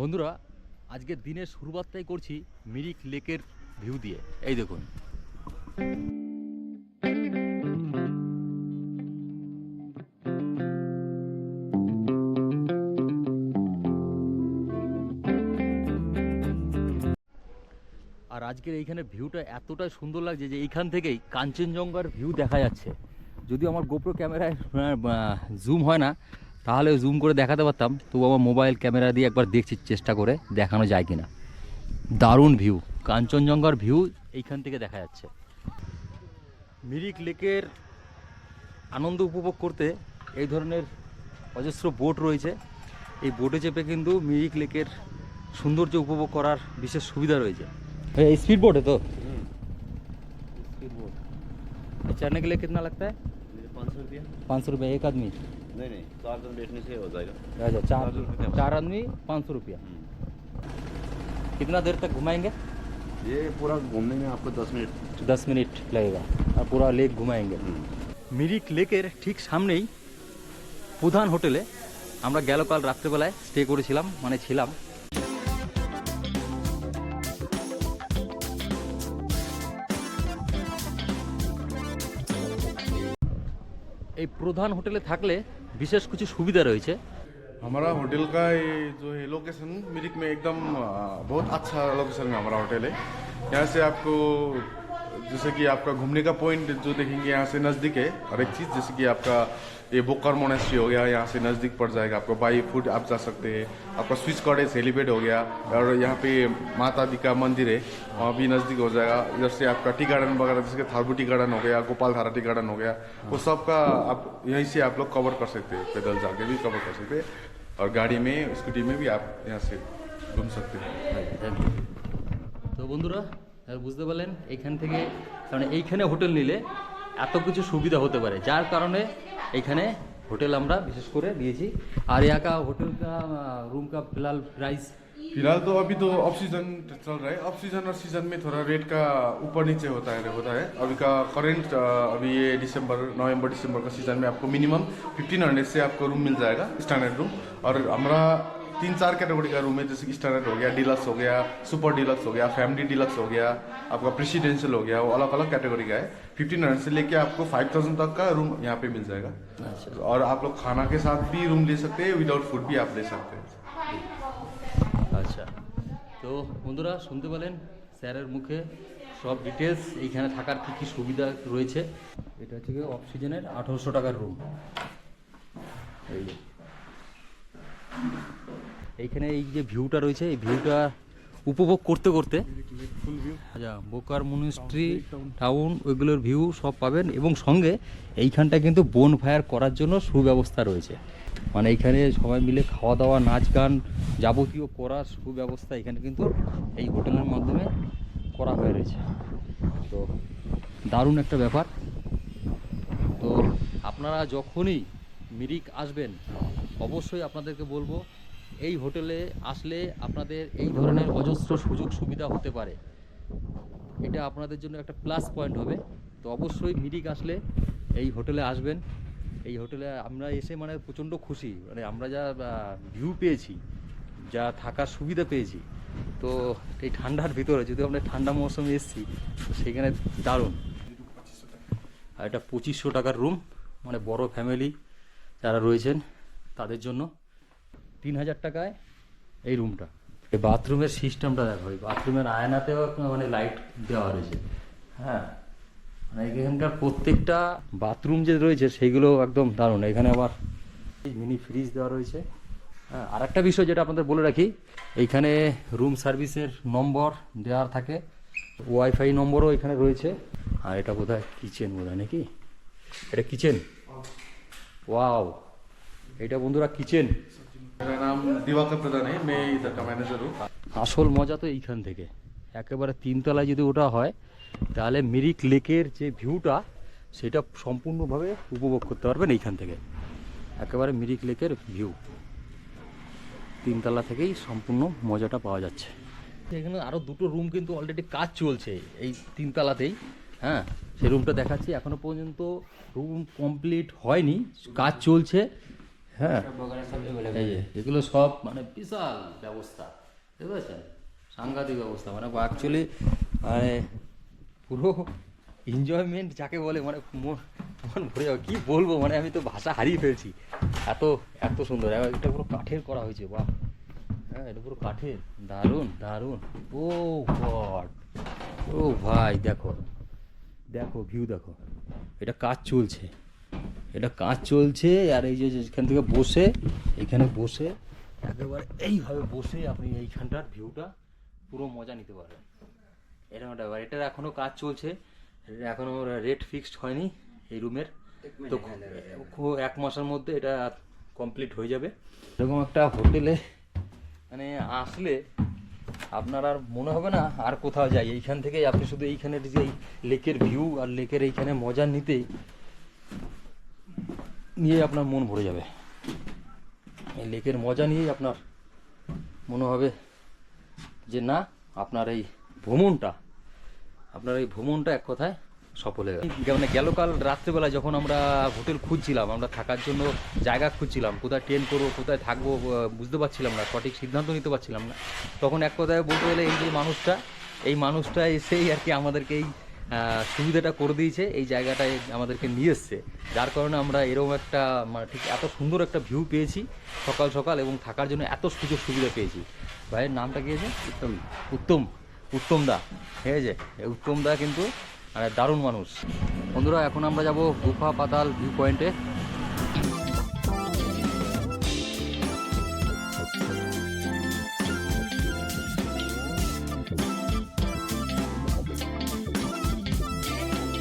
বন্ধুরা আজকের দিনের শুরুবাতটাই করছি মিরিক লেকের ভিউ দিয়ে। এই দেখুন। আর আজকের এইখানে ভিউটা এতটাই সুন্দর লাগছে যে এইখান থেকেই কাঞ্চনজঙ্ঘার ভিউ দেখা যাচ্ছে। যদিও আমার গোপ্রো ক্যামেরায় জুম হয় না তাহলে জুম করে দেখাতে পারতাম তবু আমার মোবাইল ক্যামেরা দিয়ে একবার দেখছি চেষ্টা করে দেখানো যায় কিনা দারুণ ভিউ কাঞ্চনজঙ্ঘার ভিউ এইখান থেকে দেখা যাচ্ছে মিরিক লেকের আনন্দ উপভোগ করতে এই ধরনের অজস্র বোট রয়েছে এই বোটে চেপে কিন্তু মিরিক লেকের সৌন্দর্য উপভোগ করার বিশেষ সুবিধা রয়েছে এই स्पीड बोट है तो स्पीड बोट चढ़ने के लिए कितना लगता है पाँच सौ रुपया पाँच सौ रुपये एक आदमी नहीं नहीं चार जन बैठने से हो जाएगा अच्छा चार चार रुपये। चार आदमी पाँच सौ रुपया कितना देर तक घुमाएंगे ये पूरा घूमने में आपको दस मिनट दस मिनट लगेगा और पूरा लेक घुमाएंगे মিরিক লেকের ঠিক সামনেই প্রধান হোটেলে আমরা গেল কাল রাত্রেবেলায় স্টে করেছিলাম মানে ছিলাম এই প্রধান হোটেলে থাকলে বিশেষ কিছু সুবিধা রয়েছে हमारा होटल का ये जो है लोकेशन मिरिक में एकदम आ, बहुत अच्छा लोकेशन में हमारा होटल है यहाँ से आपको जैसे कि आपका घूमने का पॉइंट जो देखेंगे यहाँ से नज़दीक है और एक चीज़ जैसे कि आपका ये बोकर मोनेस्ट्री हो गया यहाँ से नज़दीक पड़ जाएगा आपको बाई फूट आप जा सकते हैं। आपका स्विच कॉटेज हेलीपेड हो गया और यहाँ पे माता दी का मंदिर है वहाँ भी नज़दीक हो जाएगा। इधर से आपका टी गार्डन वगैरह जैसे कि थारबू टी गार्डन हो गया गोपाल धारा टी गार्डन हो गया वो सब का आप यहीं से आप लोग कवर कर सकते हैं पैदल जाके भी कवर कर सकते हैं और गाड़ी में स्कूटी में भी आप यहाँ से घूम सकते हैं। तो बंधुरा বুঝতে পারলেন এইখান থেকে মানে এইখানে হোটেল নিলে এত কিছু সুবিধা হতে পারে যার কারণে এইখানে হোটেল আমরা বিশেষ করে দিয়েছি আর यहाँ का होटल का रूम का फिलहाल प्राइस फिलहाल तो अभी तो ऑफ सीजन चल रहा है ऑफ सीजन और सीजन में थोड़ा रेट का ऊपर नीचे होता है होता है अभी का करंट अभी ये दिसंबर नवंबर दिसंबर का सीजन में आपको मिनिमम फिफ्टीन हंड्रेड से आपको रूम मिल जाएगा स्टैंडर्ड रूम और हमारा तीन चार कैटेगरी का रूम है जैसे कि स्टैंडर्ड हो गया डिलक्स हो गया सुपर डिलक्स हो गया फैमिली डिलक्स हो गया आपका प्रेसिडेंशियल हो गया वो अलग अलग कैटेगरी का है फिफ्टीन हंड्रेड से लेके आपको फाइव थाउजेंड तक का रूम यहाँ पे मिल जाएगा और आप लोग खाना के साथ भी रूम ले सकते हैं विदाउट फूड भी आप ले सकते हैं আচ্ছা তো বন্ধুরা শুনতে পেলেন স্যারের মুখে সব ডিটেলস এইখানে থাকার কী কী সুবিধা রয়েছে এটা হচ্ছে গিয়ে অফ সিজনের আঠারোশো টাকার রুম এই যে। এইখানে এই যে ভিউটা রয়েছে, এই ভিউটা উপভোগ করতে করতে আচ্ছা বোকার মনিস্ট্রি, টাউন, ওইগুলোর ভিউ সব পাবেন এবং সঙ্গে এইখানটা কিন্তু বন ফায়ার করার জন্য সুব্যবস্থা রয়েছে মানে এইখানে সবাই মিলে খাওয়া দাওয়া, নাচ গান যাবতীয় করার সুব্যবস্থা এখানে কিন্তু এই হোটেলের মাধ্যমে করা হয়ে রয়েছে তো দারুণ একটা ব্যাপার তো আপনারা যখনই মিরিক আসবেন, অবশ্যই আপনাদেরকে বলব এই হোটেলে আসলে আপনাদের এই ধরনের অজস্র সুযোগ সুবিধা হতে পারে। এটা আপনাদের জন্য একটা প্লাস পয়েন্ট হবে। তো অবশ্যই মিরিক আসলে এই হোটেলে আসবেন। এই হোটেলে আমরা এসে মানে প্রচণ্ড খুশি। মানে আমরা যা ভিউ পেয়েছি, যা থাকার সুবিধা পেয়েছি। তো এই ঠান্ডার ভিতরে যদি আমরা ঠান্ডা মৌসুমে এসেছি, তো সেখানে দারুণ। আর এটা পঁচিশশো টাকার রুম মানে বড় ফ্যামিলি যারা রয়েছেন, তাদের জন্য। তিন হাজার টাকায় এই রুমটা এই বাথরুমের সিস্টেমটা দেখো, এই বাথরুমের আয়নাতেও মানে লাইট দেওয়া রয়েছে। হ্যাঁ? মানে এখানকার প্রত্যেকটা বাথরুম যে রয়েছে সেগুলো একদম দারুণ। এখানে আবার মিনি ফ্রিজ দেওয়া রয়েছে। হ্যাঁ আর একটা বিষয় যেটা আপনাদের বলে রাখি, এইখানে রুম সার্ভিসের নম্বর দেওয়ার থাকে। ওয়াইফাই নম্বরও এখানে রয়েছে। আর এটা বোধহয় কিচেন বোধ হয় নাকি? এটা কিচেন ওয়াও এটা বন্ধুরা কিচেন मेरा नाम दिवाकर प्रधान है मैं इधर का मैनेजर हूँ আসল মজা তো এইখান থেকে একেবারে তিনতলায় যদি ওটা হয় তাহলে মিরিক লেকের যে ভিউটা সেটা সম্পূর্ণভাবে উপভোগ করতে পারবেন এইখান থেকে একেবারে মিরিক লেকের ভিউ তিনতলা থেকেই সম্পূর্ণ মজাটা পাওয়া যাচ্ছে এখানে আরও দুটো রুম কিন্তু অলরেডি কাজ চলছে এই তিনতলাতেই হ্যাঁ সেই রুমটা দেখাচ্ছি এখনো পর্যন্ত রুম কমপ্লিট হয়নি কাজ চলছে হ্যাঁ। এগুলো সব মানে বিশাল ব্যবস্থা বুঝতে পারছেন সাংঘাতিক ব্যবস্থা মানে অ্যাকচুয়ালি মানে পুরো এনজয়মেন্ট যাকে বলে মানে মন ভরে যাবে। কী বলব মানে আমি তো ভাষা হারিয়ে ফেলছি। এত এত সুন্দর। এটা পুরো কাঠের করা হয়েছে বা হ্যাঁ এটা পুরো কাঠের। দারুণ দারুণ। ও গড। ও ভাই দেখো। দেখো ভিউ দেখো। এটা কাজ চলছে। এটা কাজ চলছে আর এই যে যেখান থেকে বসে এখানে বসে একেবারে এইভাবে বসে আপনি এইখানটার ভিউটা পুরো মজা নিতে পারবেন। এরকম একটা ব্যাপার। এটার এখনও কাজ চলছে। এখনও রেট ফিক্সড হয়নি এই রুমের তো এক মাসের মধ্যে এটা কমপ্লিট হয়ে যাবে। এরকম একটা হোটেলে মানে আসলে আপনার আর মনে হবে না আর কোথাও যাই। এইখান থেকেই আপনি শুধু এইখানের যে লেকের ভিউ আর লেকের এইখানে মজা নিতেই নিয়ে আপনার মন ভরে যাবে। এই লেকের মজা নিয়েই আপনার মনে হবে যে, না, আপনার এই ভ্রমণটা, আপনার এই ভ্রমণটা এক কথায় সফল হয়ে গেল। মানে গেল কাল রাত্রেবেলা যখন আমরা হোটেল খুঁজছিলাম, আমরা থাকার জন্য জায়গা খুঁজছিলাম, কোথায় ট্রেন করব, কোথায় থাকব বুঝতে পারছিলাম না, সঠিক সিদ্ধান্ত নিতে পারছিলাম না। তখন এক কথায় বলতে গেলে এই যে মানুষটা, এই মানুষটা এসেই আর কি আমাদেরকে এই সুবিধাটা করে দিয়েছে এই জায়গাটায় আমাদেরকে নিয়ে এসছে। যার কারণে আমরা এরকম একটা মানে ঠিক এত সুন্দর একটা ভিউ পেয়েছি সকাল সকাল এবং থাকার জন্য এত সুযোগ সুবিধা পেয়েছি। ভাইয়ের নামটা কি আছে উত্তম। উত্তম। উত্তম দা। ঠিক আছে? এই উত্তম দা কিন্তু মানে দারুণ মানুষ। বন্ধুরা এখন আমরা যাব গুফা পাতাল ভিউ পয়েন্টে